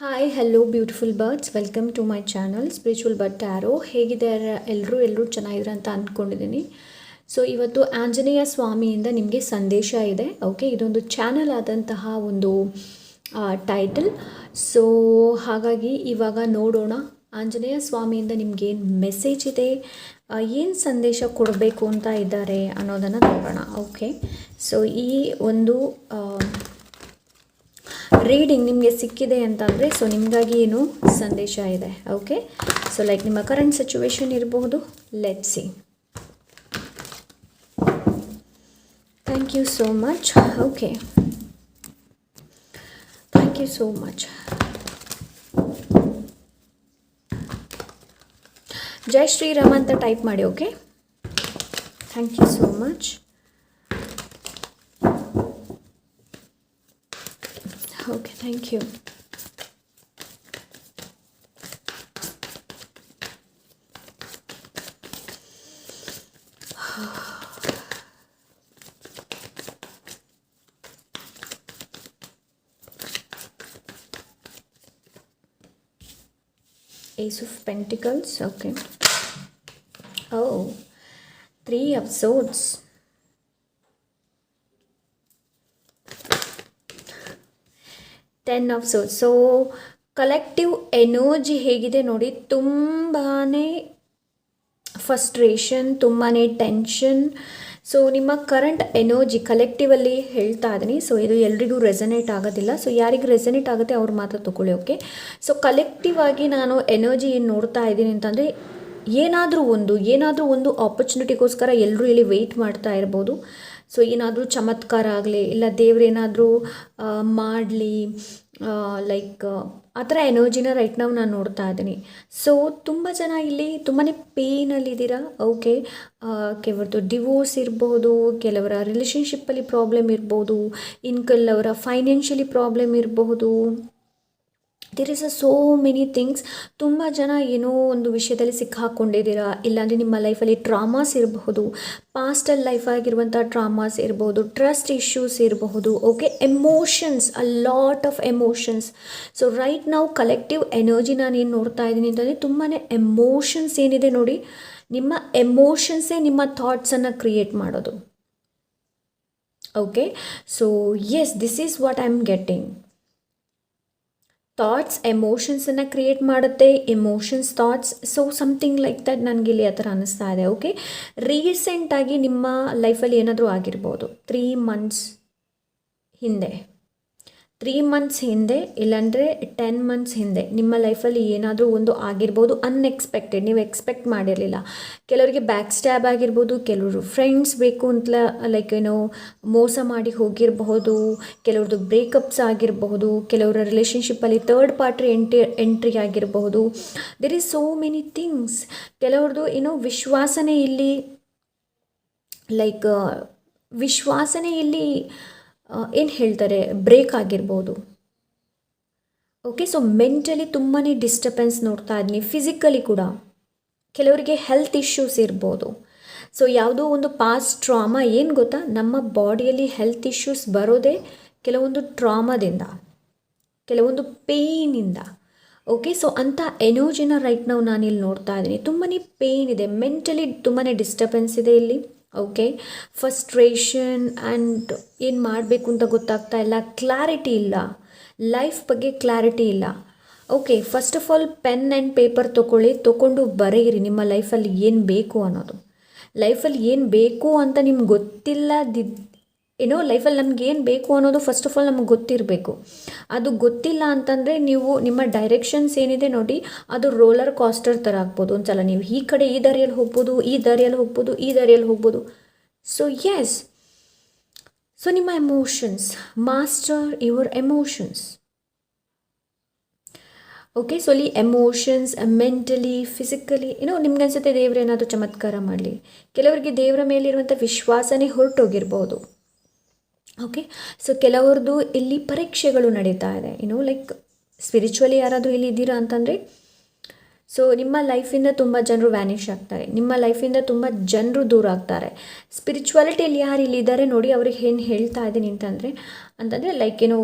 Hi hello beautiful birds welcome to my channel spiritual bird tarot ಹೇಗಿದ್ದಾರೆ ಎಲ್ಲರೂ ಎಲ್ಲರೂ ಚೆನ್ನಾಗಿದ್ದಾರೆ ಅಂತ ಅಂದ್ಕೊಂಡಿದ್ದೀನಿ ಸೊ ಇವತ್ತು ಆಂಜನೇಯ ಸ್ವಾಮಿಯಿಂದ ನಿಮಗೆ ಸಂದೇಶ ಇದೆ. ಓಕೆ ಇದೊಂದು ಚಾನಲ್ ಆದಂತಹ ಒಂದು ಟೈಟಲ್ ಸೊ ಹಾಗಾಗಿ ಇವಾಗ ನೋಡೋಣ. ಆಂಜನೇಯ ಸ್ವಾಮಿಯಿಂದ ಏನು ಮೆಸೇಜ್ ಇದೆ? ಏನು ಸಂದೇಶ ಕೊಡಬೇಕು ಅಂತ ಇದ್ದಾರೆ ಅನ್ನೋದನ್ನು ನೋಡೋಣ. ಓಕೆ ಸೊ ಈ ಒಂದು ರೀಡಿಂಗ್ ನಿಮಗೆ ಸಿಕ್ಕಿದೆ ಅಂತಂದರೆ ಸೊ ನಿಮಗಾಗಿ ಏನು ಸಂದೇಶ ಇದೆ. ಓಕೆ ಸೊ ಲೈಕ್ ನಿಮ್ಮ ಕರೆಂಟ್ ಸಿಚುವೇಶನ್ ಇರಬಹುದು. Let see thank you so much okay thank you so much Jai Shri Ram ಅಂತ ಟೈಪ್ ಮಾಡಿ okay thank you so much Thank you. Ace of Pentacles, okay. Oh, three of Swords. Ten of swords so collective energy ಹೇಗಿದೆ ನೋಡಿ ತುಂಬಾ frustration ತುಂಬಾ tension so ನಿಮ್ಮ current energy ಕಲೆಕ್ಟಿವಲ್ಲಿ ಹೇಳ್ತಾ ಇದ್ದೀನಿ. ಸೊ ಇದು ಎಲ್ರಿಗೂ ರೆಸನೇಟ್ ಆಗೋದಿಲ್ಲ. ಸೊ ಯಾರಿಗೆ ರೆಸನೇಟ್ ಆಗುತ್ತೆ ಅವ್ರು ಮಾತ್ರ ತಗೊಳ್ಳಿ ಓಕೆ ಸೊ ಕಲೆಕ್ಟಿವ್ ಆಗಿ ನಾನು ಎನರ್ಜಿ ಏನು ನೋಡ್ತಾ ಇದ್ದೀನಿ ಅಂತಂದರೆ, ಏನಾದರೂ ಒಂದು ಏನಾದರೂ ಒಂದು ಆಪರ್ಚುನಿಟಿಗೋಸ್ಕರ ಎಲ್ಲರೂ ಇಲ್ಲಿ ವೆಯ್ಟ್ ಮಾಡ್ತಾ ಇರ್ಬೋದು. ಸೊ ಏನಾದರೂ ಚಮತ್ಕಾರ ಆಗಲಿ, ಇಲ್ಲ ದೇವ್ರೇನಾದರೂ ಮಾಡಲಿ ಲೈಕ್ ಆ ಥರ ಎನರ್ಜಿನ ರೈಟ್ ನಾವು ನಾನು ನೋಡ್ತಾ ಇದ್ದೀನಿ. ಸೊ ತುಂಬ ಜನ ಇಲ್ಲಿ ತುಂಬಾ ಪೇಯ್ನಲ್ಲಿದ್ದೀರಾ ಓಕೆ ಕೆಲವ್ರದ್ದು ಡಿವೋರ್ಸ್ ಇರ್ಬೋದು, ಕೆಲವರ ರಿಲೇಷನ್ಶಿಪ್ಪಲ್ಲಿ ಪ್ರಾಬ್ಲಮ್ ಇರ್ಬೋದು ಇನ್ನು ಕೆಲವರ ಫೈನಾನ್ಷಿಯಲಿ ಪ್ರಾಬ್ಲಮ್ ಇರಬಹುದು there is a so many things ತುಂಬ ಜನ ಏನೋ ಒಂದು ವಿಷಯದಲ್ಲಿ ಸಿಕ್ಕಾಕೊಂಡಿದ್ದೀರಾ? ಇಲ್ಲಾಂದರೆ ನಿಮ್ಮ ಲೈಫಲ್ಲಿ ಟ್ರಾಮಾಸ್ ಇರಬಹುದು. ಪಾಸ್ಟಲ್ ಲೈಫ್ ಆಗಿರುವಂಥ ಟ್ರಾಮಾಸ್ ಇರ್ಬೋದು ಟ್ರಸ್ಟ್ ಇಶ್ಯೂಸ್ ಇರಬಹುದು. Okay emotions a lot of emotions so right ನಾವು ಕಲೆಕ್ಟಿವ್ ಎನರ್ಜಿ ನಾನು ಏನು ನೋಡ್ತಾ ಇದ್ದೀನಿ ಅಂತಂದರೆ ತುಂಬಾ ಎಮೋಷನ್ಸ್ ಏನಿದೆ ನೋಡಿ. ನಿಮ್ಮ ಎಮೋಷನ್ಸೇ ನಿಮ್ಮ ಥಾಟ್ಸನ್ನು ಕ್ರಿಯೇಟ್ ಮಾಡೋದು. Okay so yes this is what I am getting thoughts ಎಮೋಷನ್ಸನ್ನು create ಮಾಡುತ್ತೆ. Emotions thoughts so something like that ನನಗೆ ಇಲ್ಲಿ ಆ ಥರ ಅನ್ನಿಸ್ತಾ ಇದೆ ಓಕೆ ರೀಸೆಂಟಾಗಿ ನಿಮ್ಮ ಲೈಫಲ್ಲಿ ಏನಾದರೂ ಆಗಿರ್ಬೋದು ತ್ರೀ ಮಂತ್ಸ್ ಹಿಂದೆ ತ್ರೀ ಮಂತ್ಸ್ ಹಿಂದೆ ಇಲ್ಲಾಂದರೆ ಟೆನ್ ಮಂತ್ಸ್ ಹಿಂದೆ ನಿಮ್ಮ ಲೈಫಲ್ಲಿ ಏನಾದರೂ ಒಂದು ಆಗಿರ್ಬೋದು ಅನ್ಎಕ್ಸ್ಪೆಕ್ಟೆಡ್ ನೀವು ಎಕ್ಸ್ಪೆಕ್ಟ್ ಮಾಡಿರಲಿಲ್ಲ. ಕೆಲವರಿಗೆ ಬ್ಯಾಕ್ ಸ್ಟ್ಯಾಬ್ ಆಗಿರ್ಬೋದು, ಕೆಲವರು ಫ್ರೆಂಡ್ಸ್ ಬೇಕು ಅಂತ ಲೈಕ್ ಏನೋ ಮೋಸ ಮಾಡಿ ಹೋಗಿರಬಹುದು ಕೆಲವ್ರದ್ದು ಬ್ರೇಕಪ್ಸ್ ಆಗಿರಬಹುದು, ಕೆಲವರ ರಿಲೇಷನ್ಶಿಪ್ಪಲ್ಲಿ ಥರ್ಡ್ ಪಾರ್ಟಿ ಎಂಟ್ರಿ ಎಂಟ್ರಿ ಆಗಿರಬಹುದು. There is so many things ಕೆಲವ್ರದ್ದು ಏನೋ ವಿಶ್ವಾಸನೆ ಇಲ್ಲಿ ಲೈಕ್ ವಿಶ್ವಾಸನೇ ಇಲ್ಲಿ ಏನು ಹೇಳ್ತಾರೆ? ಬ್ರೇಕ್ ಆಗಿರ್ಬೋದು. ಓಕೆ ಸೊ ಮೆಂಟಲಿ ತುಂಬಾ ಡಿಸ್ಟರ್ಬೆನ್ಸ್ ನೋಡ್ತಾ ಇದ್ದೀನಿ ಫಿಸಿಕಲಿ ಕೂಡ. ಕೆಲವರಿಗೆ ಹೆಲ್ತ್ ಇಶ್ಯೂಸ್ ಇರ್ಬೋದು. ಸೊ ಯಾವುದೋ ಒಂದು ಪಾಸ್ಟ್ ಟ್ರಾಮಾ ಏನು ಗೊತ್ತಾ? ನಮ್ಮ ಬಾಡಿಯಲ್ಲಿ ಹೆಲ್ತ್ ಇಶ್ಯೂಸ್ ಬರೋದೇ ಕೆಲವೊಂದು ಟ್ರಾಮಾದಿಂದ ಕೆಲವೊಂದು ಪೇಯ್ನಿಂದ ಓಕೆ ಸೊ ಅಂಥ ಎನರ್ಜಿನ ರೈಟ್ ನಾವು ನಾನಿಲ್ಲಿ ನೋಡ್ತಾ ಇದ್ದೀನಿ. ತುಂಬಾ ಪೇಯ್ನ್ ಇದೆ ಮೆಂಟಲಿ ತುಂಬಾ ಡಿಸ್ಟರ್ಬೆನ್ಸ್ ಇದೆ ಇಲ್ಲಿ. ಓಕೆ ಫಸ್ಟ್ರೇಷನ್ ಆ್ಯಂಡ್ ಏನು ಮಾಡಬೇಕು ಅಂತ ಗೊತ್ತಾಗ್ತಾ ಇಲ್ಲ. ಕ್ಲಾರಿಟಿ ಇಲ್ಲ. ಲೈಫ್ ಬಗ್ಗೆ ಕ್ಲಾರಿಟಿ ಇಲ್ಲ. Okay first of all pen and paper ತೊಗೊಳ್ಳಿ ತೊಗೊಂಡು ಬರೆಯಿರಿ. ನಿಮ್ಮ ಲೈಫಲ್ಲಿ ಏನು ಬೇಕು ಅನ್ನೋದು. ಲೈಫಲ್ಲಿ ಏನು ಬೇಕು ಅಂತ ನಿಮ್ಗೆ ಗೊತ್ತಿಲ್ಲದಿದ್ದ ಏನೋ ಲೈಫಲ್ಲಿ ನಮ್ಗೆ ಏನು ಬೇಕು ಅನ್ನೋದು ಫಸ್ಟ್ ಆಫ್ ಆಲ್ ನಮಗೆ ಗೊತ್ತಿರಬೇಕು. ಅದು ಗೊತ್ತಿಲ್ಲ ಅಂತಂದರೆ ನೀವು ನಿಮ್ಮ ಡೈರೆಕ್ಷನ್ಸ್ ಏನಿದೆ ನೋಡಿ, ಅದು ರೋಲರ್ ಕಾಸ್ಟರ್ ಥರ ಆಗ್ಬೋದು. ಒಂದ್ಸಲ ನೀವು ಈ ಕಡೆ ಈ ದಾರಿಯಲ್ಲಿ ಹೋಗ್ಬೋದು, ಈ ದಾರಿಯಲ್ಲಿ ಹೋಗ್ಬೋದು, ಈ ದಾರಿಯಲ್ಲಿ ಹೋಗ್ಬೋದು. ಸೊ ಎಸ್ ಸೊ ನಿಮ್ಮ emotions master your emotions okay so ಅಲ್ಲಿ ಎಮೋಷನ್ಸ್ ಮೆಂಟಲಿ ಫಿಸಿಕಲಿ ಏನೋ ನಿಮ್ಗೆ ಅನ್ಸುತ್ತೆ ದೇವ್ರು ಏನಾದರೂ ಚಮತ್ಕಾರ ಮಾಡಲಿ. ಕೆಲವರಿಗೆ ದೇವರ ಮೇಲಿರುವಂಥ ವಿಶ್ವಾಸನೇ ಹೊರಟೋಗಿರ್ಬೋದು. ಓಕೆ ಸೊ ಕೆಲವ್ರದ್ದು ಇಲ್ಲಿ ಪರೀಕ್ಷೆಗಳು ನಡೀತಾ ಇದೆ. ಏನೋ ಲೈಕ್ ಸ್ಪಿರಿಚುವಲಿ ಯಾರಾದರೂ ಇಲ್ಲಿ ಇದ್ದೀರಾ ಅಂತಂದರೆ ಸೊ ನಿಮ್ಮ ಲೈಫಿಂದ ತುಂಬ ಜನರು ವ್ಯಾನಿಷ್ ಆಗ್ತಾರೆ. ನಿಮ್ಮ ಲೈಫಿಂದ ತುಂಬ ಜನರು ದೂರ ಆಗ್ತಾರೆ. ಸ್ಪಿರಿಚುವಾಲಿಟಿಯಲ್ಲಿ ಯಾರು ಇಲ್ಲಿದ್ದಾರೆ ನೋಡಿ, ಅವ್ರಿಗೆ ಏನು ಹೇಳ್ತಾ ಇದ್ದೀನಿ ಅಂತಂದರೆ ಅಂತಂದರೆ ಲೈಕ್ ಏನೋ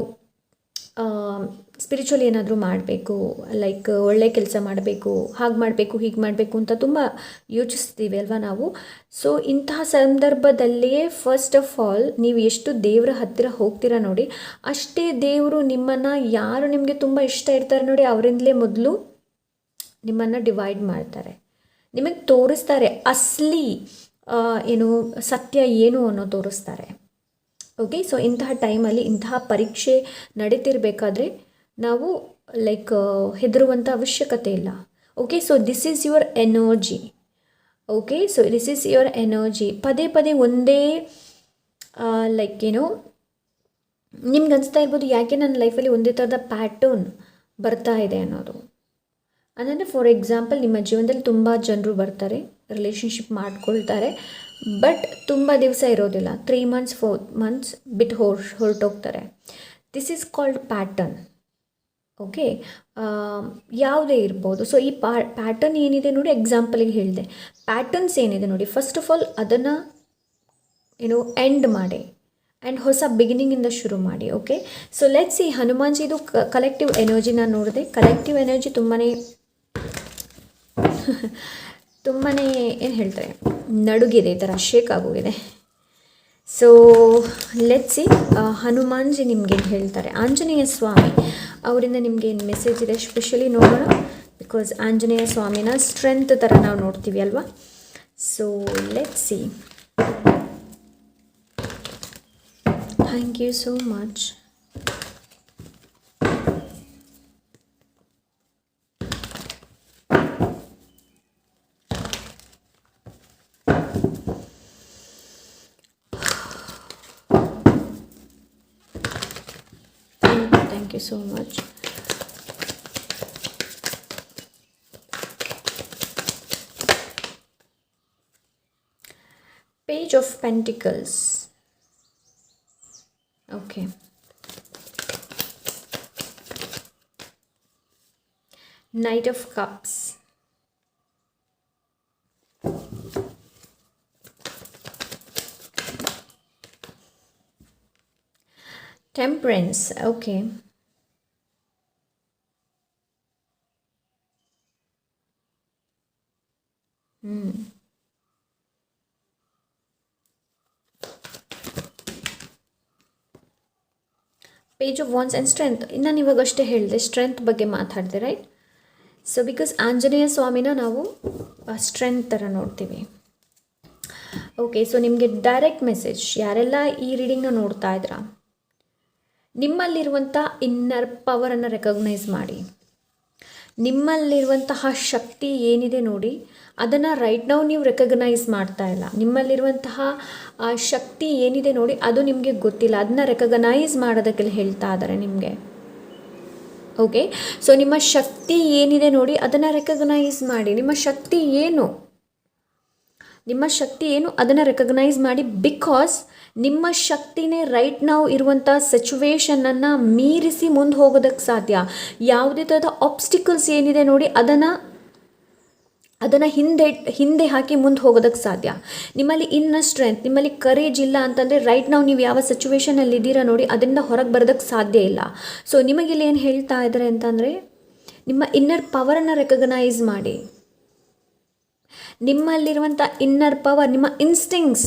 ಸ್ಪಿರಿಚುವಲ್ ಏನಾದರೂ ಮಾಡಬೇಕು ಲೈಕ್ ಒಳ್ಳೆ ಕೆಲಸ ಮಾಡಬೇಕು, ಹಾಗೆ ಮಾಡಬೇಕು, ಹೀಗೆ ಮಾಡಬೇಕು ಅಂತ ತುಂಬ ಯೋಚಿಸ್ತೀವಿ ಅಲ್ವಾ ನಾವು? ಸೊ ಇಂತಹ ಸಂದರ್ಭದಲ್ಲಿಯೇ ಫಸ್ಟ್ ಆಫ್ ಆಲ್ ನೀವು ಎಷ್ಟು ದೇವರ ಹತ್ತಿರ ಹೋಗ್ತೀರಾ ನೋಡಿ, ಅಷ್ಟೇ ದೇವರು ನಿಮ್ಮನ್ನು ಯಾರು ನಿಮಗೆ ತುಂಬ ಇಷ್ಟ ಇರ್ತಾರೆ ನೋಡಿ, ಅವರಿಂದಲೇ ಮೊದಲು ನಿಮ್ಮನ್ನು ಡಿವೈಡ್ ಮಾಡ್ತಾರೆ. ನಿಮಗೆ ತೋರಿಸ್ತಾರೆ ಅಸ್ಲಿ ಏನು ಸತ್ಯ ಏನು ಅನ್ನೋ ತೋರಿಸ್ತಾರೆ. ಓಕೆ ಸೊ ಇಂತಹ ಟೈಮಲ್ಲಿ ಇಂತಹ ಪರೀಕ್ಷೆ ನಡೀತಿರ್ಬೇಕಾದ್ರೆ ನಾವು ಲೈಕ್ ಹೆದರುವಂಥ ಅವಶ್ಯಕತೆ ಇಲ್ಲ. Okay so this is your energy okay so this is your energy ಪದೇ ಪದೇ ಒಂದೇ ಲೈಕ್ ಏನು ನಿಮ್ಗೆ ಅನಿಸ್ತಾ ಇರ್ಬೋದು ಯಾಕೆ ನನ್ನ ಲೈಫಲ್ಲಿ ಒಂದೇ ಥರದ ಪ್ಯಾಟರ್ನ್ ಬರ್ತಾ ಇದೆ ಅನ್ನೋದು. ಅಂದರೆ ಫಾರ್ ಎಕ್ಸಾಂಪಲ್ ನಿಮ್ಮ ಜೀವನದಲ್ಲಿ ತುಂಬ ಜನರು ಬರ್ತಾರೆ ರಿಲೇಷನ್ಶಿಪ್ ಮಾಡ್ಕೊಳ್ತಾರೆ ಬಟ್ ತುಂಬ ದಿವಸ ಇರೋದಿಲ್ಲ. ತ್ರೀ ಮಂತ್ಸ್ ಫೋರ್ ಮಂತ್ಸ್ ಬಿಟ್ಟು ಹೊರ್, ಹೊರಟೋಗ್ತಾರೆ. This is called pattern okay ಯಾವುದೇ ಇರ್ಬೋದು. ಸೊ ಈ ಪಾ ಪ್ಯಾಟರ್ನ್ ಏನಿದೆ ನೋಡಿ ಎಕ್ಸಾಂಪಲಿಗೆ ಹೇಳಿದೆ. ಪ್ಯಾಟರ್ನ್ಸ್ ಏನಿದೆ ನೋಡಿ ಫಸ್ಟ್ ಆಫ್ ಆಲ್ ಅದನ್ನು ಏನು ಎಂಡ್ ಮಾಡಿ ಆ್ಯಂಡ್ ಹೊಸ ಬಿಗಿನಿಂಗಿಂದ ಶುರು ಮಾಡಿ ಓಕೆ ಸೊ ಲೆಟ್ಸ್ ಈ ಹನುಮಾನ್ಜಿದು ಕಲೆಕ್ಟಿವ್ ಎನರ್ಜಿನ ನೋಡಿದೆ. ಕಲೆಕ್ಟಿವ್ ಎನರ್ಜಿ ತುಂಬಾ ತುಂಬಾ ಏನು ಹೇಳ್ತಾರೆ? ನಡುಗಿದೆ, ಈ ಥರ ಶೇಕ್ ಆಗೋಗಿದೆ. ಸೊ ಲೆಟ್ಸಿ ಹನುಮಾನ್ಜಿ ನಿಮಗೆ ಹೇಳ್ತಾರೆ. ಆಂಜನೇಯ ಸ್ವಾಮಿ ಅವರಿಂದ ನಿಮಗೆ ಏನು ಮೆಸೇಜ್ ಇದೆ? ಸ್ಪೆಷಲಿ ನೋಡೋಣ. ಬಿಕಾಸ್ ಆಂಜನೇಯ ಸ್ವಾಮಿನ ಸ್ಟ್ರೆಂತ್ ಥರ ನಾವು ನೋಡ್ತೀವಿ ಅಲ್ವಾ? So let's see thank you so much so much. Page of Pentacles. Okay. Knight of Cups. Temperance. Okay. Page of wands and strength ನಾನು ಇವಾಗಷ್ಟೇ ಹೇಳಿದೆ ಸ್ಟ್ರೆಂತ್ ಬಗ್ಗೆ ಮಾತಾಡಿದೆ ರೈಟ್ ಸೊ ಬಿಕಾಸ್ ಆಂಜನೇಯ ಸ್ವಾಮಿನ ನಾವು ಸ್ಟ್ರೆಂತ್ ಥರ ನೋಡ್ತೀವಿ. ಓಕೆ ಸೊ ನಿಮಗೆ ಡೈರೆಕ್ಟ್ ಮೆಸೇಜ್ ಯಾರೆಲ್ಲ ಈ ರೀಡಿಂಗ್ನ ನೋಡ್ತಾ ಇದ್ದೀರಾ ನಿಮ್ಮಲ್ಲಿರುವಂಥ ಇನ್ನರ್ ಪವರನ್ನು ರೆಕಗ್ನೈಸ್ ಮಾಡಿ. ನಿಮ್ಮಲ್ಲಿರುವಂತಹ ಶಕ್ತಿ ಏನಿದೆ ನೋಡಿ, ಅದನ್ನು ರೈಟ್ ನಾವು ನೀವು ರೆಕಗ್ನೈಸ್ ಮಾಡ್ತಾ ಇಲ್ಲ. ನಿಮ್ಮಲ್ಲಿರುವಂತಹ ಶಕ್ತಿ ಏನಿದೆ ನೋಡಿ, ಅದು ನಿಮಗೆ ಗೊತ್ತಿಲ್ಲ. ಅದನ್ನ ರೆಕಗ್ನೈಸ್ ಮಾಡೋದಕ್ಕೆ ಹೇಳ್ತಾ ಇದ್ದಾರೆ ನಿಮಗೆ. ಓಕೆ ಸೊ ನಿಮ್ಮ ಶಕ್ತಿ ಏನಿದೆ ನೋಡಿ, ಅದನ್ನು ರೆಕಗ್ನೈಸ್ ಮಾಡಿ. ನಿಮ್ಮ ಶಕ್ತಿ ಏನು? ನಿಮ್ಮ ಶಕ್ತಿ ಏನು? ಅದನ್ನು ರೆಕಗ್ನೈಸ್ ಮಾಡಿ ಬಿಕಾಸ್ ನಿಮ್ಮ ಶಕ್ತಿನೇ ರೈಟ್ ನಾವು ಇರುವಂಥ ಸಿಚುವೇಶನನ್ನು ಮೀರಿಸಿ ಮುಂದೆ ಹೋಗೋದಕ್ಕೆ ಸಾಧ್ಯ. ಯಾವುದೇ ಥರದ ಆಬ್ಸ್ಟಿಕಲ್ಸ್ ಏನಿದೆ ನೋಡಿ, ಅದನ್ನು ಅದನ್ನು ಹಿಂದೆ ಹಿಂದೆ ಹಾಕಿ ಮುಂದೆ ಹೋಗೋದಕ್ಕೆ ಸಾಧ್ಯ. ನಿಮ್ಮಲ್ಲಿ ಇನ್ನ ಸ್ಟ್ರೆಂತ್ ನಿಮ್ಮಲ್ಲಿ ಕರೇಜ್ ಇಲ್ಲ ಅಂತಂದರೆ ರೈಟ್ ನಾವು ನೀವು ಯಾವ ಸಿಚುವೇಶನಲ್ಲಿ ಇದ್ದೀರಾ ನೋಡಿ, ಅದರಿಂದ ಹೊರಗೆ ಬರೋದಕ್ಕೆ ಸಾಧ್ಯ ಇಲ್ಲ. ಸೊ ನಿಮಗಿಲ್ಲಿ ಏನು ಹೇಳ್ತಾ ಇದ್ದಾರೆ ಅಂತಂದರೆ, ನಿಮ್ಮ ಇನ್ನರ್ ಪವರನ್ನು ರೆಕಗ್ನೈಸ್ ಮಾಡಿ. ನಿಮ್ಮಲ್ಲಿರುವಂಥ ಇನ್ನರ್ ಪವರ್ ನಿಮ್ಮ ಇನ್ಸ್ಟಿಂಗ್ಸ್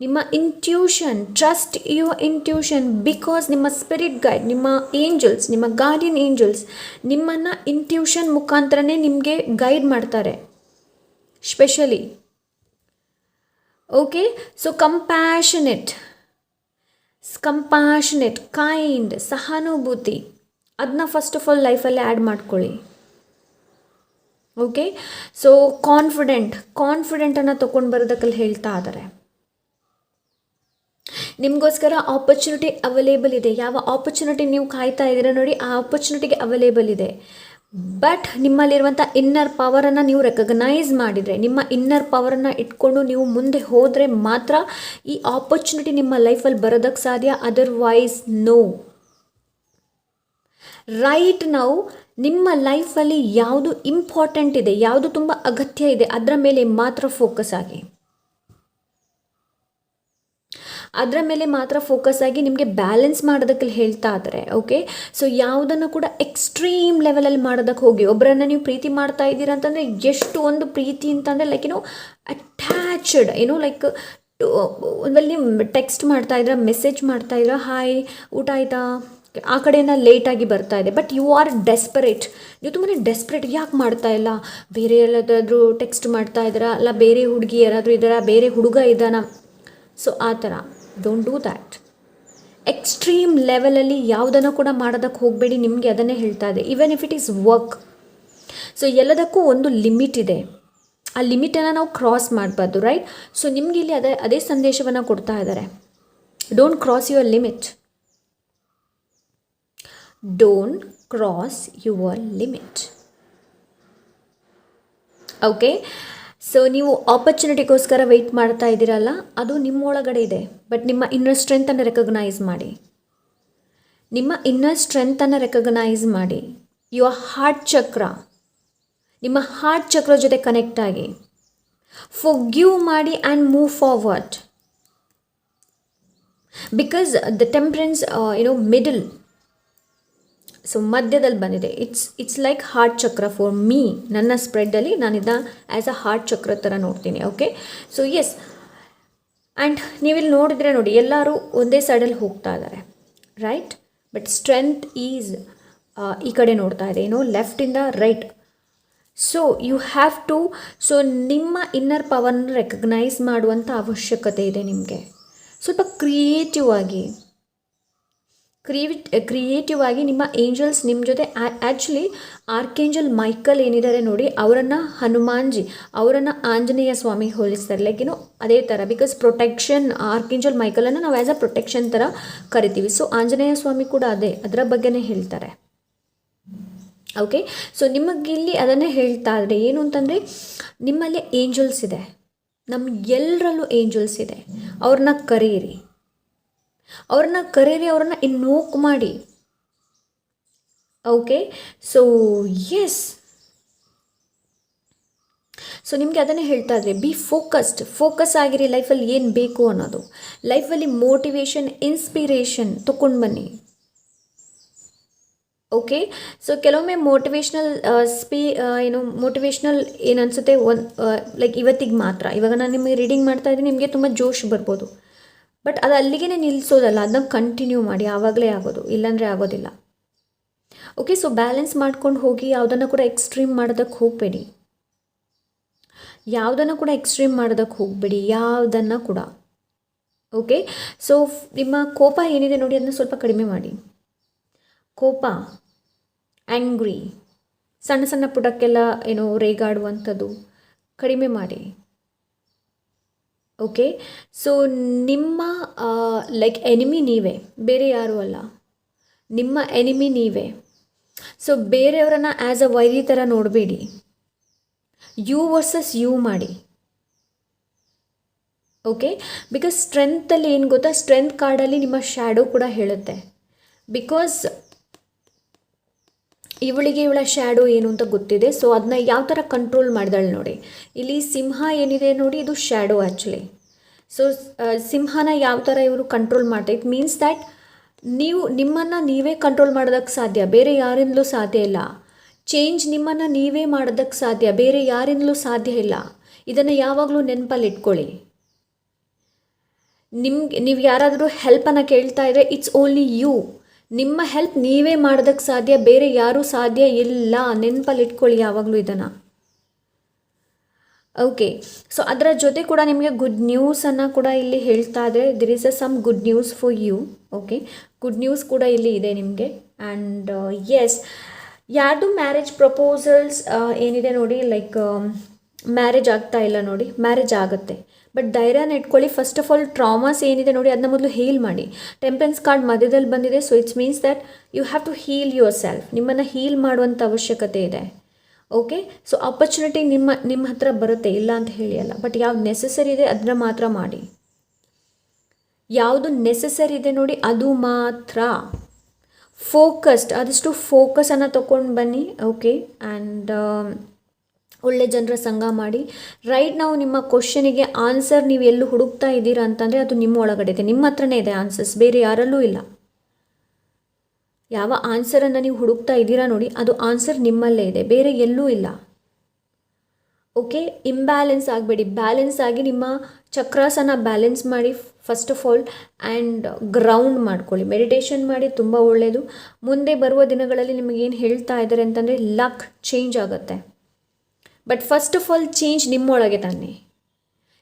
ನಿಮ್ಮ intuition trust your intuition because ನಿಮ್ಮ ಸ್ಪಿರಿಟ್ ಗೈಡ್ ನಿಮ್ಮ ಏಂಜಲ್ಸ್ ನಿಮ್ಮ ಗಾರ್ಡಿಯನ್ ಏಂಜಲ್ಸ್ ನಿಮ್ಮನ್ನು ಇಂಟ್ಯೂಷನ್ ಮುಖಾಂತರನೇ ನಿಮಗೆ ಗೈಡ್ ಮಾಡ್ತಾರೆ. Specially okay so compassionate compassionate kind ಸಹಾನುಭೂತಿ. ಅದನ್ನ ಫಸ್ಟ್ ಆಫ್ ಆಲ್ ಲೈಫಲ್ಲಿ ಆ್ಯಡ್ ಮಾಡ್ಕೊಳ್ಳಿ. ಓಕೆ ಸೊ ಕಾನ್ಫಿಡೆಂಟ್ ಕಾನ್ಫಿಡೆಂಟನ್ನು ತೊಗೊಂಡು ಬರೋದಕ್ಕಲ್ಲಿ ಹೇಳ್ತಾ ಇದ್ದಾರೆ ನಿಮಗೋಸ್ಕರ ಆಪರ್ಚುನಿಟಿ ಅವೈಲೇಬಲ್ ಇದೆ. ಯಾವ ಆಪರ್ಚುನಿಟಿ ನೀವು ಕಾಯ್ತಾ ಇದ್ದೀರಾ ನೋಡಿ, ಆ ಆಪರ್ಚುನಿಟಿಗೆ ಅವೈಲೇಬಲ್ ಇದೆ. ಬಟ್ ನಿಮ್ಮಲ್ಲಿರುವಂಥ ಇನ್ನರ್ ಪವರನ್ನು ನೀವು ರೆಕಗ್ನೈಸ್ ಮಾಡಿದರೆ, ನಿಮ್ಮ ಇನ್ನರ್ ಪವರನ್ನು ಇಟ್ಕೊಂಡು ನೀವು ಮುಂದೆ ಹೋದರೆ ಮಾತ್ರ ಈ ಆಪರ್ಚುನಿಟಿ ನಿಮ್ಮ ಲೈಫಲ್ಲಿ ಬರೋದಕ್ಕೆ ಸಾಧ್ಯ. ಅದರ್ವೈಸ್ ನೋ ರೈಟ್ ನಾವು ನಿಮ್ಮ ಲೈಫಲ್ಲಿ ಯಾವುದು ಇಂಪಾರ್ಟೆಂಟ್ ಇದೆ, ಯಾವುದು ತುಂಬ ಅಗತ್ಯ ಇದೆ, ಅದರ ಮೇಲೆ ಮಾತ್ರ ಫೋಕಸ್ ಆಗಿ. ಅದರ ಮೇಲೆ ಮಾತ್ರ ಫೋಕಸ್ ಆಗಿ ನಿಮಗೆ ಬ್ಯಾಲೆನ್ಸ್ ಮಾಡೋದಕ್ಕೆ ಹೇಳ್ತಾ ಇದ್ದಾರೆ ಓಕೆ ಸೊ ಯಾವುದನ್ನು ಕೂಡ ಎಕ್ಸ್ಟ್ರೀಮ್ ಲೆವೆಲಲ್ಲಿ ಮಾಡೋದಕ್ಕೆ ಹೋಗಿ ಒಬ್ಬರನ್ನು ನೀವು ಪ್ರೀತಿ ಮಾಡ್ತಾ ಇದ್ದೀರಾ ಅಂತಂದರೆ ಎಷ್ಟು ಒಂದು ಪ್ರೀತಿ ಅಂತಂದರೆ ಲೈಕ್ ಏನೋ ಅಟ್ಯಾಚ್ಡ್ ಏನೋ ಲೈಕ್ ಒಂದಲ್ಲಿ ಟೆಕ್ಸ್ಟ್ ಮಾಡ್ತಾ ಇದ್ರ ಮೆಸೇಜ್ ಮಾಡ್ತಾ ಹಾಯ್ ಊಟ ಆಯಿತಾ? ಆ ಕಡೆಯಿಂದ ಲೇಟಾಗಿ ಬರ್ತಾ ಇದೆ. ಬಟ್ ಯು ಆರ್ ಡೆಸ್ಪರೇಟ್ ನೀವು ತುಂಬಾ ಡೆಸ್ಪರೇಟ್ ಯಾಕೆ ಮಾಡ್ತಾ ಇಲ್ಲ? ಬೇರೆ ಎಲ್ಲದಾದರೂ ಟೆಕ್ಸ್ಟ್ ಮಾಡ್ತಾ ಇದ್ದೀರಾ? ಅಲ್ಲ ಬೇರೆ ಹುಡುಗಿ ಯಾರಾದರೂ ಇದ್ದಾರಾ? ಬೇರೆ ಹುಡುಗ ಇದ್ದಾನ? ಸೊ ಆ ಥರ. ಡೋಂಟ್ ಡೂ ದ್ಯಾಟ್ ಎಕ್ಸ್ಟ್ರೀಮ್ ಲೆವೆಲಲ್ಲಿ ಯಾವುದನ್ನು ಕೂಡ ಮಾಡೋದಕ್ಕೆ ಹೋಗಬೇಡಿ. ನಿಮಗೆ ಅದನ್ನೇ ಹೇಳ್ತಾ ಇದೆ. Even if it is work so ಎಲ್ಲದಕ್ಕೂ ಒಂದು ಲಿಮಿಟ್ ಇದೆ. ಆ ಲಿಮಿಟನ್ನು ನಾವು ಕ್ರಾಸ್ ಮಾಡಬಾರ್ದು ರೈಟ್ ಸೊ ನಿಮಗೆ ಇಲ್ಲಿ ಅದೇ ಅದೇ ಸಂದೇಶವನ್ನು ಕೊಡ್ತಾ ಇದ್ದಾರೆ. Don't cross your limit don't cross your limit okay so ನೀವು ಆಪರ್ಚುನಿಟಿಗೋಸ್ಕರ ವೆಯ್ಟ್ ಮಾಡ್ತಾ ಇದ್ದೀರಲ್ಲ, ಅದು ನಿಮ್ಮೊಳಗಡೆ ಇದೆ. ಬಟ್ ನಿಮ್ಮ ಇನ್ನರ್ ಸ್ಟ್ರೆಂತನ್ನು ರೆಕಗ್ನೈಸ್ ಮಾಡಿ. ನಿಮ್ಮ ಇನ್ನರ್ ಸ್ಟ್ರೆಂತನ್ನು ರೆಕಗ್ನೈಸ್ ಮಾಡಿ. ಯುವರ್ ಹಾರ್ಟ್ ಚಕ್ರ ನಿಮ್ಮ ಹಾರ್ಟ್ ಚಕ್ರ ಜೊತೆ ಕನೆಕ್ಟ್ ಆಗಿ. ಫೊಗ್ಯೂ ಮಾಡಿ and move forward because the temperance you know middle so ಮಧ್ಯದಲ್ಲಿ ಬಂದಿದೆ. It's it's like heart chakra for me ನನ್ನ ಸ್ಪ್ರೆಡ್ಡಲ್ಲಿ ನಾನು ಇದನ್ನ ಆ್ಯಸ್ ಅ ಹಾರ್ಟ್ ಚಕ್ರ ಥರ ನೋಡ್ತೀನಿ ಓಕೆ ಸೊ ಎಸ್ ಆ್ಯಂಡ್ ನೀವಿಲ್ಲಿ ನೋಡಿದರೆ ನೋಡಿ, ಎಲ್ಲರೂ ಒಂದೇ ಸೈಡಲ್ಲಿ ಹೋಗ್ತಾ ಇದ್ದಾರೆ ರೈಟ್ ಬಟ್ ಸ್ಟ್ರೆಂತ್ ಈಸ್ ಈ ಕಡೆ ನೋಡ್ತಾ ಇದೆ. ಏನೋ ಲೆಫ್ಟಿಂದ right so you have to so ನಿಮ್ಮ ಇನ್ನರ್ ಪವರ್ನ ರೆಕಗ್ನೈಸ್ ಮಾಡುವಂಥ ಅವಶ್ಯಕತೆ ಇದೆ ನಿಮಗೆ. ಸ್ವಲ್ಪ ಕ್ರಿಯೇಟಿವ್ ಆಗಿ. ಕ್ರಿಯೇಟ್, ಕ್ರಿಯೇಟಿವ್ ಆಗಿ ನಿಮ್ಮ ಏಂಜಲ್ಸ್ ನಿಮ್ಮ ಜೊತೆ ಆ್ಯಕ್ಚುಲಿ ಆರ್ಕೇಂಜಲ್ ಮೈಕಲ್ ಏನಿದ್ದಾರೆ ನೋಡಿ, ಅವರನ್ನು ಹನುಮಾನ್ಜಿ, ಅವರನ್ನು ಆಂಜನೇಯ ಸ್ವಾಮಿ ಹೋಲಿಸ್ತಾರೆ. ಲೈಕ್ ಏನು ಅದೇ ಥರ ಬಿಕಾಸ್ ಪ್ರೊಟೆಕ್ಷನ್ ಆರ್ಕೇಂಜಲ್ ಮೈಕಲನ್ನು ನಾವು ಆ್ಯಸ್ ಅ ಪ್ರೊಟೆಕ್ಷನ್ ಥರ ಕರಿತೀವಿ. ಸೊ ಆಂಜನೇಯ ಸ್ವಾಮಿ ಕೂಡ ಅದೇ, ಅದರ ಬಗ್ಗೆನೇ ಹೇಳ್ತಾರೆ. ಓಕೆ ಸೊ ನಿಮಗಿಲ್ಲಿ ಅದನ್ನೇ ಹೇಳ್ತಾ ಇದ್ರೆ ಏನು ಅಂತಂದರೆ, ನಿಮ್ಮಲ್ಲಿ ಏಂಜಲ್ಸ್ ಇದೆ. ನಮ್ಮ ಎಲ್ಲರಲ್ಲೂ ಏಂಜಲ್ಸ್ ಇದೆ. ಅವ್ರನ್ನ ಕರೀರಿ. ಅವ್ರನ್ನ ಕರೀರಿ, ಅವ್ರನ್ನ ಇನ್ನೋಕ್ ಮಾಡಿ. ಓಕೆ ಸೊ ಎಸ್ ಸೊ ನಿಮಗೆ ಅದನ್ನೇ ಹೇಳ್ತಾ ಇದ್ರೆ ಬಿ ಫೋಕಸ್ಡ್ ಫೋಕಸ್ ಆಗಿರಿ ಲೈಫಲ್ಲಿ ಏನು ಬೇಕು ಅನ್ನೋದು. ಲೈಫಲ್ಲಿ ಮೋಟಿವೇಶನ್ ಇನ್ಸ್ಪಿರೇಷನ್ ತೊಗೊಂಡು ಬನ್ನಿ. ಓಕೆ ಸೊ ಕೆಲವೊಮ್ಮೆ ಮೋಟಿವೇಶ್ನಲ್ ಸ್ಪೀ ಏನು ಮೋಟಿವೇಶ್ನಲ್ ಏನು ಅನಿಸುತ್ತೆ? ಒಂದು ಲೈಕ್ ಇವತ್ತಿಗೆ ಮಾತ್ರ. ಇವಾಗ ನಾನು ನಿಮಗೆ ರೀಡಿಂಗ್ ಮಾಡ್ತಾ ಇದ್ದೀನಿ, ನಿಮಗೆ ತುಂಬ ಜೋಶ್ ಬರ್ಬೋದು. ಬಟ್ ಅದು ಅಲ್ಲಿಗೆ ನಿಲ್ಲಿಸೋದಲ್ಲ ಅದನ್ನ ಕಂಟಿನ್ಯೂ ಮಾಡಿ, ಆವಾಗಲೇ ಆಗೋದು, ಇಲ್ಲಾಂದರೆ ಆಗೋದಿಲ್ಲ. ಓಕೆ ಸೊ ಬ್ಯಾಲೆನ್ಸ್ ಮಾಡ್ಕೊಂಡು ಹೋಗಿ ಯಾವುದನ್ನು ಕೂಡ ಎಕ್ಸ್ಟ್ರೀಮ್ ಮಾಡೋದಕ್ಕೆ ಹೋಗಬೇಡಿ. ಯಾವುದನ್ನು ಕೂಡ ಎಕ್ಸ್ಟ್ರೀಮ್ ಮಾಡೋದಕ್ಕೆ ಹೋಗಬೇಡಿ, ಯಾವುದನ್ನು ಕೂಡ. ಓಕೆ ಸೊ ನಿಮ್ಮ ಕೋಪ ಏನಿದೆ ನೋಡಿ ಅದನ್ನ ಸ್ವಲ್ಪ ಕಡಿಮೆ ಮಾಡಿ. ಕೋಪ ಆ್ಯಂಗ್ರಿ ಸಣ್ಣ ಸಣ್ಣ ಪುಟಕ್ಕೆಲ್ಲ ಏನೋ ರೇಗಾಡುವಂಥದ್ದು ಕಡಿಮೆ ಮಾಡಿ. ಓಕೆ ಸೊ ನಿಮ್ಮ ಲೈಕ್ ಎನಿಮಿ ನೀವೇ, ಬೇರೆ ಯಾರೂ ಅಲ್ಲ. ನಿಮ್ಮ ಎನಿಮಿ ನೀವೇ. ಸೊ ಬೇರೆಯವರನ್ನು ಆ್ಯಸ್ ಅ ವೈರಿ ಥರ ನೋಡಬೇಡಿ. ಯು ವರ್ಸಸ್ ಯು ಮಾಡಿ. ಓಕೆ ಬಿಕಾಸ್ ಸ್ಟ್ರೆಂತಲ್ಲಿ ಏನು ಗೊತ್ತಾ? ಸ್ಟ್ರೆಂತ್ ಕಾರ್ಡಲ್ಲಿ ನಿಮ್ಮ ಶ್ಯಾಡೋ ಕೂಡ ಹೇಳುತ್ತೆ. ಬಿಕಾಸ್ ಇವಳಿಗೆ ಇವಳ ಶ್ಯಾಡೋ ಏನು ಅಂತ ಗೊತ್ತಿದೆ. ಸೊ ಅದನ್ನ ಯಾವ ಥರ ಕಂಟ್ರೋಲ್ ಮಾಡಿದಾಳೆ ನೋಡಿ. ಇಲ್ಲಿ ಸಿಂಹ ಏನಿದೆ ನೋಡಿ, ಇದು ಶ್ಯಾಡೋ ಆ್ಯಕ್ಚುಲಿ ಸೊ ಸಿಂಹನ ಯಾವ ಥರ ಇವರು ಕಂಟ್ರೋಲ್ ಮಾಡ್ತಾ ಇಟ್ ಮೀನ್ಸ್ ದ್ಯಾಟ್ ನೀವು ನಿಮ್ಮನ್ನು ನೀವೇ ಕಂಟ್ರೋಲ್ ಮಾಡೋದಕ್ಕೆ ಸಾಧ್ಯ, ಬೇರೆ ಯಾರಿಂದಲೂ ಸಾಧ್ಯ ಇಲ್ಲ. ಚೇಂಜ್ ನಿಮ್ಮನ್ನು ನೀವೇ ಮಾಡೋದಕ್ಕೆ ಸಾಧ್ಯ, ಬೇರೆ ಯಾರಿಂದಲೂ ಸಾಧ್ಯ ಇಲ್ಲ. ಇದನ್ನು ಯಾವಾಗಲೂ ನೆನಪಲ್ಲಿ ಇಟ್ಕೊಳ್ಳಿ. ನಿಮ್ಗೆ, ನೀವು ಯಾರಾದರೂ ಹೆಲ್ಪನ್ನು ಕೇಳ್ತಾ ಇದ್ರೆ ಇಟ್ಸ್ ಓನ್ಲಿ ಯು ನಿಮ್ಮ ಹೆಲ್ಪ್ ನೀವೇ ಮಾಡೋದಕ್ಕೆ ಸಾಧ್ಯ, ಬೇರೆ ಯಾರೂ ಸಾಧ್ಯ ಇಲ್ಲ. ನೆನಪಲ್ಲಿ ಇಟ್ಕೊಳ್ಳಿ ಯಾವಾಗಲೂ ಇದನ್ನು. ಓಕೆ ಸೊ ಅದರ ಜೊತೆ ಕೂಡ ನಿಮಗೆ ಗುಡ್ ನ್ಯೂಸನ್ನು ಕೂಡ ಇಲ್ಲಿ ಹೇಳ್ತಾ ಇದ್ದರೆ there is a some good news for you okay good news ಕೂಡ ಇಲ್ಲಿ ಇದೆ ನಿಮಗೆ. ಆ್ಯಂಡ್ ಎಸ್ ಯಾರ್ದು ಮ್ಯಾರೇಜ್ ಪ್ರಪೋಸಲ್ಸ್ ಏನಿದೆ ನೋಡಿ ಲೈಕ್ ಮ್ಯಾರೇಜ್ ಆಗ್ತಾ ಇಲ್ಲ ನೋಡಿ. ಮ್ಯಾರೇಜ್ ಆಗುತ್ತೆ. ಬಟ್ ಧೈರ್ಯನ ಇಟ್ಕೊಳ್ಳಿ ಫಸ್ಟ್ ಆಫ್ ಆಲ್ ಟ್ರಾಮಾಸ್ ಏನಿದೆ ನೋಡಿ ಅದನ್ನ ಮೊದಲು ಹೀಲ್ ಮಾಡಿ. ಟೆಂಪರೆನ್ಸ್ ಕಾರ್ಡ್ ಮಧ್ಯದಲ್ಲಿ ಬಂದಿದೆ so it's means that you have to heal yourself ನಿಮ್ಮನ್ನು ಹೀಲ್ ಮಾಡುವಂಥ ಅವಶ್ಯಕತೆ ಇದೆ. ಓಕೆ ಸೊ ಆಪರ್ಚುನಿಟಿ ನಿಮ್ಮ ನಿಮ್ಮ ಹತ್ರ ಬರುತ್ತೆ, ಇಲ್ಲ ಅಂತ ಹೇಳಿ ಅಲ್ಲ. ಬಟ್ ಯಾವ್ದು ನೆಸೆಸರಿ ಇದೆ ಅದನ್ನ ಮಾತ್ರ ಮಾಡಿ. ಯಾವುದು ನೆಸೆಸರಿ ಇದೆ ನೋಡಿ, ಅದು ಮಾತ್ರ. ಫೋಕಸ್ಡ್ ಆದಷ್ಟು ಫೋಕಸನ್ನು ತೊಗೊಂಡು ಬನ್ನಿ ಓಕೆ ಆ್ಯಂಡ್ ಒಳ್ಳೆ ಜನರ ಸಂಘ ಮಾಡಿ ರೈಟ್ ನಾವು ನಿಮ್ಮ ಕ್ವಶನಿಗೆ ಆನ್ಸರ್ ನೀವು ಎಲ್ಲೂ ಹುಡುಕ್ತಾ ಇದ್ದೀರಾ ಅಂತಂದರೆ ಅದು ನಿಮ್ಮ ಒಳಗಡೆ ಇದೆ. ನಿಮ್ಮ ಹತ್ರನೇ ಇದೆ ಆನ್ಸರ್ಸ್ ಬೇರೆ ಯಾರಲ್ಲೂ ಇಲ್ಲ. ಯಾವ ಆನ್ಸರನ್ನು ನೀವು ಹುಡುಕ್ತಾ ಇದ್ದೀರಾ ನೋಡಿ, ಅದು ಆನ್ಸರ್ ನಿಮ್ಮಲ್ಲೇ ಇದೆ, ಬೇರೆ ಎಲ್ಲೂ ಇಲ್ಲ. ಓಕೆ ಇಂಬ್ಯಾಲೆನ್ಸ್ ಆಗಬೇಡಿ. ಬ್ಯಾಲೆನ್ಸ್ ಆಗಿ ನಿಮ್ಮ ಚಕ್ರಾಸನ ಬ್ಯಾಲೆನ್ಸ್ ಮಾಡಿ first of all and ground ಮಾಡ್ಕೊಳ್ಳಿ. ಮೆಡಿಟೇಷನ್ ಮಾಡಿ ತುಂಬ ಒಳ್ಳೆಯದು ಮುಂದೆ ಬರುವ ದಿನಗಳಲ್ಲಿ ನಿಮಗೇನು ಹೇಳ್ತಾ ಇದ್ದಾರೆ ಅಂತಂದರೆ ಲಕ್ ಚೇಂಜ್ ಆಗುತ್ತೆ. But first of all change ನಿಮ್ಮೊಳಗೆ ತಾನೆ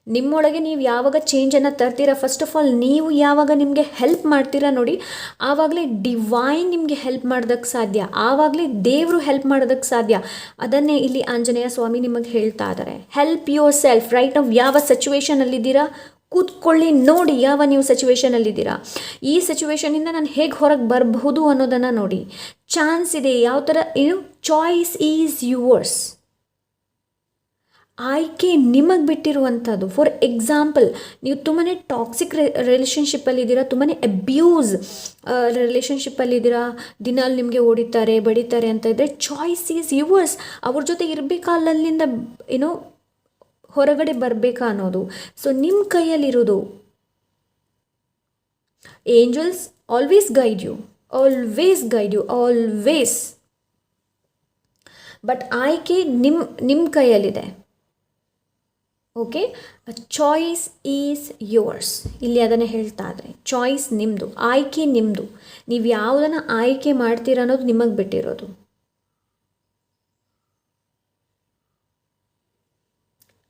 ನಿಮ್ಮೊಳಗೆ ನೀವು ಯಾವಾಗ ಚೇಂಜನ್ನು ತರ್ತೀರಾ ಫಸ್ಟ್ ಆಫ್ ಆಲ್ ನೀವು ಯಾವಾಗ ನಿಮಗೆ ಹೆಲ್ಪ್ ಮಾಡ್ತೀರಾ ನೋಡಿ, ಆವಾಗಲೇ ಡಿವೈನ್ ನಿಮಗೆ ಹೆಲ್ಪ್ ಮಾಡೋದಕ್ಕೆ ಸಾಧ್ಯ. ಆವಾಗಲೇ ದೇವರು ಹೆಲ್ಪ್ ಮಾಡೋದಕ್ಕೆ ಸಾಧ್ಯ. ಅದನ್ನೇ ಇಲ್ಲಿ ಆಂಜನೇಯ ಸ್ವಾಮಿ ನಿಮಗೆ ಹೇಳ್ತಾ ಇದ್ದಾರೆ ಹೆಲ್ಪ್ ಯುವರ್ ಸೆಲ್ಫ್ ರೈಟ್ ನಾವು ಯಾವ ಸಿಚುವೇಶನಲ್ಲಿದ್ದೀರಾ ಕೂತ್ಕೊಳ್ಳಿ ನೋಡಿ ಯಾವ ನೀವು ಸಿಚುವೇಶನಲ್ಲಿದ್ದೀರಾ ಈ ಸಿಚುವೇಶನಿಂದ ನಾನು ಹೇಗೆ ಹೊರಗೆ ಬರಬಹುದು ಅನ್ನೋದನ್ನು ನೋಡಿ. ಚಾನ್ಸ್ ಇದೆ. ಯಾವ ಥರ ಏನು? ಚಾಯ್ಸ್ ಈಸ್ ಯುವರ್ಸ್ ಆಯ್ಕೆ ನಿಮಗೆ ಬಿಟ್ಟಿರುವಂಥದ್ದು ಫಾರ್ ಎಕ್ಸಾಂಪಲ್ ನೀವು ತುಂಬಾ ಟಾಕ್ಸಿಕ್ ರಿಲೇಷನ್ಶಿಪ್ಪಲ್ಲಿದ್ದೀರಾ ತುಂಬಾ ಅಬ್ಯೂಸ್ ರಿಲೇಷನ್ಶಿಪ್ಪಲ್ಲಿದ್ದೀರಾ ದಿನಾಲು ನಿಮಗೆ ಓಡಿತಾರೆ, ಬಡಿತಾರೆ ಅಂತ ಇದ್ದರೆ ಚಾಯ್ಸ್ ಈಸ್ ಯುವರ್ಸ್ ಅವ್ರ ಜೊತೆ ಇರಬೇಕಾ ಅಲ್ಲಿಂದ ಏನೋ ಹೊರಗಡೆ ಬರಬೇಕಾ ಅನ್ನೋದು. ಸೊ ನಿಮ್ಮ ಕೈಯಲ್ಲಿರೋದು angels always guide you always guide you always but ಆಯ್ಕೆ ನಿಮ್ಮ ನಿಮ್ಮ ಕೈಯಲ್ಲಿದೆ. ಓಕೆ ಚಾಯ್ಸ್ ಈಸ್ ಯೋರ್ಸ್ ಇಲ್ಲಿ ಅದನ್ನು ಹೇಳ್ತಾ ಇದ್ರೆ ಚಾಯ್ಸ್ ನಿಮ್ಮದು ಆಯ್ಕೆ ನಿಮ್ಮದು ನೀವು ಯಾವುದನ್ನು ಆಯ್ಕೆ ಮಾಡ್ತೀರ ಅನ್ನೋದು ನಿಮಗೆ ಬಿಟ್ಟಿರೋದು.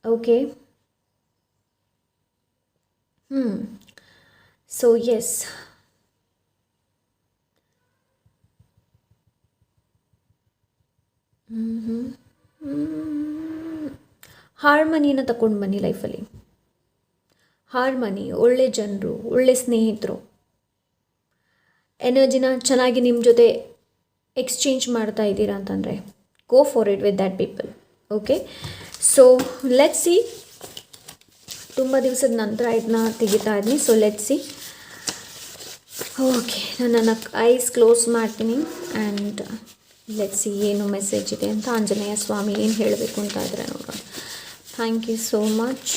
ಓಕೆ ಹ್ಞೂ ಸೊ ಎಸ್ ಹ್ಞೂ ಹ್ಞೂ ಹಾರ್ಮನಿನ ತಗೊಂಡು ಬನ್ನಿ ಲೈಫಲ್ಲಿ ಹಾರ್ಮನಿ, ಒಳ್ಳೆ ಜನರು, ಒಳ್ಳೆ ಸ್ನೇಹಿತರು. ಎನರ್ಜಿನ ಚೆನ್ನಾಗಿ ನಿಮ್ಮ ಜೊತೆ ಎಕ್ಸ್ಚೇಂಜ್ ಮಾಡ್ತಾ ಇದ್ದೀರಾ ಅಂತಂದರೆ go for it with that people okay so let see ತುಂಬ ದಿವಸದ ನಂತರ ಇದನ್ನ ತೆಗಿತಾ ಇದ್ದೀನಿ ಸೊ ಲೆಟ್ ಸಿ ಓಕೆ ನಾನು ನನ್ನ ಐಸ್ ಕ್ಲೋಸ್ ಮಾಡ್ತೀನಿ ಆ್ಯಂಡ್ ಲೆಟ್ ಸಿ ಏನು ಮೆಸೇಜ್ ಇದೆ ಅಂತ. ಆಂಜನೇಯ ಸ್ವಾಮಿ ಏನು ಹೇಳಬೇಕು ಅಂತ ಇದ್ರೆ ನೋಡೋಣ. Thank you so much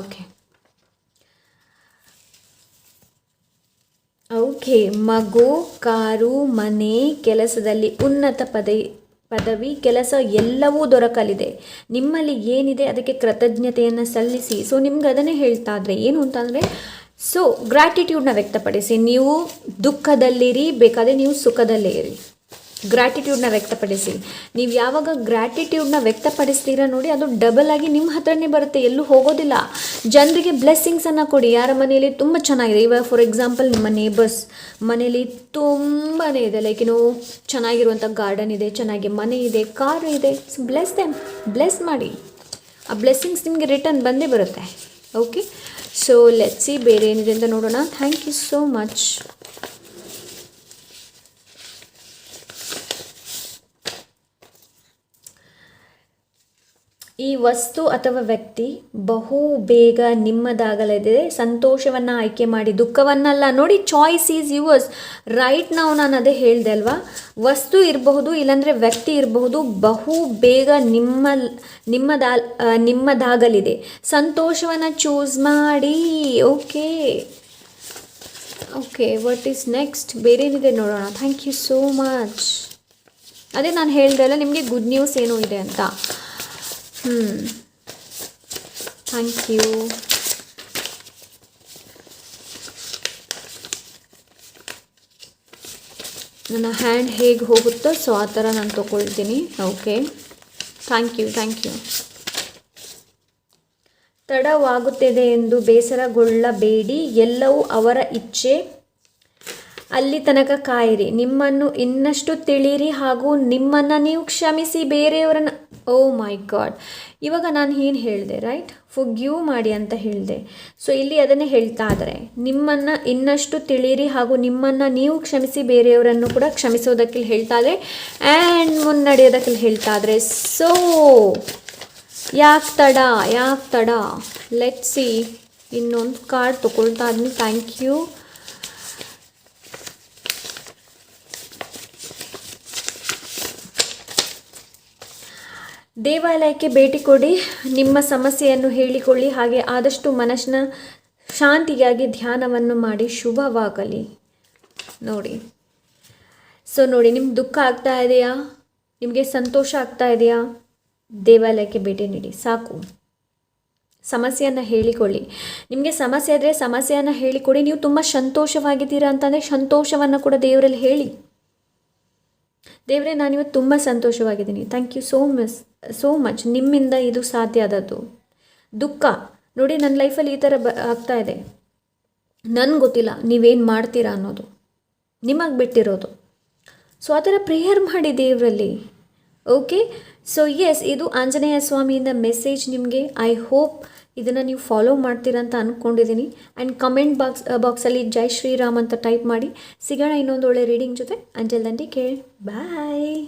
okay okay ಮಗು, ಕಾರು, ಮನೆ, ಕೆಲಸದಲ್ಲಿ ಉನ್ನತ ಪದವಿ ಪದವಿ, ಕೆಲಸ ಎಲ್ಲವೂ ದೊರಕಲಿದೆ. ನಿಮ್ಮಲ್ಲಿ ಏನಿದೆ ಅದಕ್ಕೆ ಕೃತಜ್ಞತೆಯನ್ನು ಸಲ್ಲಿಸಿ. ಸೊ ನಿಮ್ಗೆ ಅದನ್ನೇ ಹೇಳ್ತಾ ಇದ್ರೆ ಏನು ಅಂತಂದರೆ ಸೊ ಗ್ರ್ಯಾಟಿಟ್ಯೂಡ್ನ ವ್ಯಕ್ತಪಡಿಸಿ, ನೀವು ದುಃಖದಲ್ಲಿರಿ, ಬೇಕಾದರೆ ನೀವು ಸುಖದಲ್ಲೇ ಇರಿ. ಗ್ರ್ಯಾಟಿಟ್ಯೂಡ್ನ ವ್ಯಕ್ತಪಡಿಸಿ. ನೀವು ಯಾವಾಗ ಗ್ರ್ಯಾಟಿಟ್ಯೂಡ್ನ ವ್ಯಕ್ತಪಡಿಸ್ತೀರಾ ನೋಡಿ, ಅದು ಡಬಲ್ ಆಗಿ ನಿಮ್ಮ ಹತ್ರನೇ ಬರುತ್ತೆ, ಎಲ್ಲೂ ಹೋಗೋದಿಲ್ಲ. ಜನರಿಗೆ ಬ್ಲೆಸ್ಸಿಂಗ್ಸನ್ನು ಕೊಡಿ. ಯಾರ ಮನೆಯಲ್ಲಿ ತುಂಬ ಚೆನ್ನಾಗಿದೆ. ಇವಾಗ ಫಾರ್ ಎಕ್ಸಾಂಪಲ್ ನಿಮ್ಮ ನೇಬರ್ಸ್ ಮನೆಯಲ್ಲಿ ತುಂಬಾ ಇದೆ. ಲೈಕ್ ಏನು ಚೆನ್ನಾಗಿರುವಂಥ ಗಾರ್ಡನ್ ಇದೆ, ಚೆನ್ನಾಗಿ ಮನೆ ಇದೆ ಕಾರು ಇದೆ. ಸೊ ಬ್ಲೆಸ್ ದೆಮ್ ಬ್ಲೆಸ್ ಮಾಡಿ. ಆ ಬ್ಲೆಸ್ಸಿಂಗ್ಸ್ ನಿಮಗೆ ರಿಟರ್ನ್ ಬಂದೇ ಬರುತ್ತೆ. ಓಕೆ ಸೊ ಲೆಟ್ಸಿ ಬೇರೆ ಏನಿದೆ ಅಂತ ನೋಡೋಣ. ಥ್ಯಾಂಕ್ ಯು ಸೋ ಮಚ್ ಈ ವಸ್ತು ಅಥವಾ ವ್ಯಕ್ತಿ ಬಹು ಬೇಗ ನಿಮ್ಮದಾಗಲಿದೆ ಸಂತೋಷವನ್ನು ಆಯ್ಕೆ ಮಾಡಿ ದುಃಖವನ್ನಲ್ಲ ನೋಡಿ ಚಾಯ್ಸ್ ಈಸ್ ಯುವರ್ಸ್ ರೈಟ್ ನಾವು ನಾನು ಅದೇ ಹೇಳಿದೆ ಅಲ್ವಾ? ವಸ್ತು ಇರಬಹುದು, ಇಲ್ಲಾಂದರೆ ವ್ಯಕ್ತಿ ಇರಬಹುದು ಬಹು ಬೇಗ ನಿಮ್ಮ, ನಿಮ್ಮದಾ ನಿಮ್ಮದಾಗಲಿದೆ. ಸಂತೋಷವನ್ನು ಚೂಸ್ ಮಾಡಿ okay okay what is next ಬೇರೇನಿದೆ ನೋಡೋಣ. ಥ್ಯಾಂಕ್ ಯು ಸೋ ಮಚ್ ಅದೇ ನಾನು ಹೇಳಿದೆ ಅಲ್ಲ, ನಿಮಗೆ ಗುಡ್ ನ್ಯೂಸ್ ಏನೂ ಇದೆ ಅಂತ. ಹ್ಞೂ ಥ್ಯಾಂಕ್ ಯು ನನ್ನ ಹ್ಯಾಂಡ್ ಹೇಗೆ ಹೋಗುತ್ತೋ ಸೊ ಆ ಥರ ನಾನು ತೊಗೊಳ್ತೀನಿ. Okay thank you thank you ತಡವಾಗುತ್ತಿದೆ ಎಂದು ಬೇಸರಗೊಳ್ಳಬೇಡಿ. ಎಲ್ಲವೂ ಅವರ ಇಚ್ಛೆ. ಅಲ್ಲಿ ತನಕ ಕಾಯಿರಿ. ನಿಮ್ಮನ್ನು ಇನ್ನಷ್ಟು ತಿಳಿರಿ ಹಾಗೂ ನಿಮ್ಮನ್ನು ನೀವು ಕ್ಷಮಿಸಿ ಬೇರೆಯವರನ್ನು ಓ ಮೈ ಗಾಡ್ ಇವಾಗ ನಾನು ಏನು ಹೇಳಿದೆ ರೈಟ್ ಫುಗ್ಯೂ ಮಾಡಿ ಅಂತ ಹೇಳಿದೆ. ಸೊ ಇಲ್ಲಿ ಅದನ್ನೇ ಹೇಳ್ತಾ ಇದ್ದಾರೆ. ನಿಮ್ಮನ್ನು ಇನ್ನಷ್ಟು ತಿಳಿಯಿರಿ ಹಾಗೂ ನಿಮ್ಮನ್ನು ನೀವು ಕ್ಷಮಿಸಿ ಬೇರೆಯವರನ್ನು ಕೂಡ ಕ್ಷಮಿಸೋದಕ್ಕೆ ಹೇಳ್ತಾ ಇದ್ದಾರೆ. ಆ್ಯಂಡ್ ಮುನ್ನಡೆಯೋದಕ್ಕೆ ಹೇಳ್ತಾ ಇದ್ರೆ ಸೊ ಯಾಕೆ ತಡ ಯಾಕೆ ತಡ? ಲೆಟ್ ಸಿ ಇನ್ನೊಂದು ಕಾರ್ಡ್ ತೊಗೊಳ್ತಾ ಇದ್ದೀನಿ. ಥ್ಯಾಂಕ್ ಯು ದೇವಾಲಯಕ್ಕೆ ಭೇಟಿ ಕೊಡಿ. ನಿಮ್ಮ ಸಮಸ್ಯೆಯನ್ನು ಹೇಳಿಕೊಳ್ಳಿ. ಹಾಗೆ ಆದಷ್ಟು ಮನಸ್ಸಿನ ಶಾಂತಿಗಾಗಿ ಧ್ಯಾನವನ್ನು ಮಾಡಿ. ಶುಭವಾಗಲಿ. ನೋಡಿ. ಸೊ ನೋಡಿ, ನಿಮ್ಗೆ ದುಃಖ ಆಗ್ತಾ ಇದೆಯಾ? ನಿಮಗೆ ಸಂತೋಷ ಆಗ್ತಾ ಇದೆಯಾ? ದೇವಾಲಯಕ್ಕೆ ಭೇಟಿ ನೀಡಿ. ಸಾಕು. ಸಮಸ್ಯೆಯನ್ನು ಹೇಳಿಕೊಳ್ಳಿ. ನಿಮಗೆ ಸಮಸ್ಯೆ ಆದರೆ ಸಮಸ್ಯೆಯನ್ನು ಹೇಳಿಕೊಡಿ. ನೀವು ತುಂಬ ಸಂತೋಷವಾಗಿದ್ದೀರಾ ಅಂತಂದರೆ ಸಂತೋಷವನ್ನು ಕೂಡ ದೇವರಲ್ಲಿ ಹೇಳಿ. ದೇವರೇ, ನಾನಿವತ್ತು ತುಂಬ ಸಂತೋಷವಾಗಿದ್ದೀನಿ. Thank you so much so much ನಿಮ್ಮಿಂದ ಇದು ಸಾಧ್ಯ ಆದದ್ದು. ದುಃಖ. ನೋಡಿ, ನನ್ನ ಲೈಫಲ್ಲಿ ಈ ಥರ ಬ, ಆಗ್ತಾ ಇದೆ. ನನಗೆ ಗೊತ್ತಿಲ್ಲ ನೀವೇನು ಮಾಡ್ತೀರಾ ಅನ್ನೋದು. ನಿಮಗೆ ಬಿಟ್ಟಿರೋದು. ಸೊ ಆ ಥರ ಪ್ರೇಯರ್ ಮಾಡಿ ದೇವರಲ್ಲಿ. ಓಕೆ ಸೊ ಎಸ್ ಇದು ಆಂಜನೇಯ ಸ್ವಾಮಿಯಿಂದ ಮೆಸೇಜ್ ನಿಮಗೆ. ಐ ಹೋಪ್ ಇದನ್ನು ನೀವು ಫಾಲೋ ಮಾಡ್ತೀರಾ ಅಂತ ಅಂದ್ಕೊಂಡಿದ್ದೀನಿ ಆ್ಯಂಡ್ ಕಮೆಂಟ್ ಬಾಕ್ಸ್ ಬಾಕ್ಸಲ್ಲಿ ಜೈ ಶ್ರೀರಾಮ್ ಅಂತ ಟೈಪ್ ಮಾಡಿ. ಸಿಗೋಣ ಇನ್ನೊಂದು ಒಳ್ಳೆ ರೀಡಿಂಗ್ ಜೊತೆ. ಅಂಜಲ್ ದಂಡಿ ಕೇಳಿ. ಬಾಯ್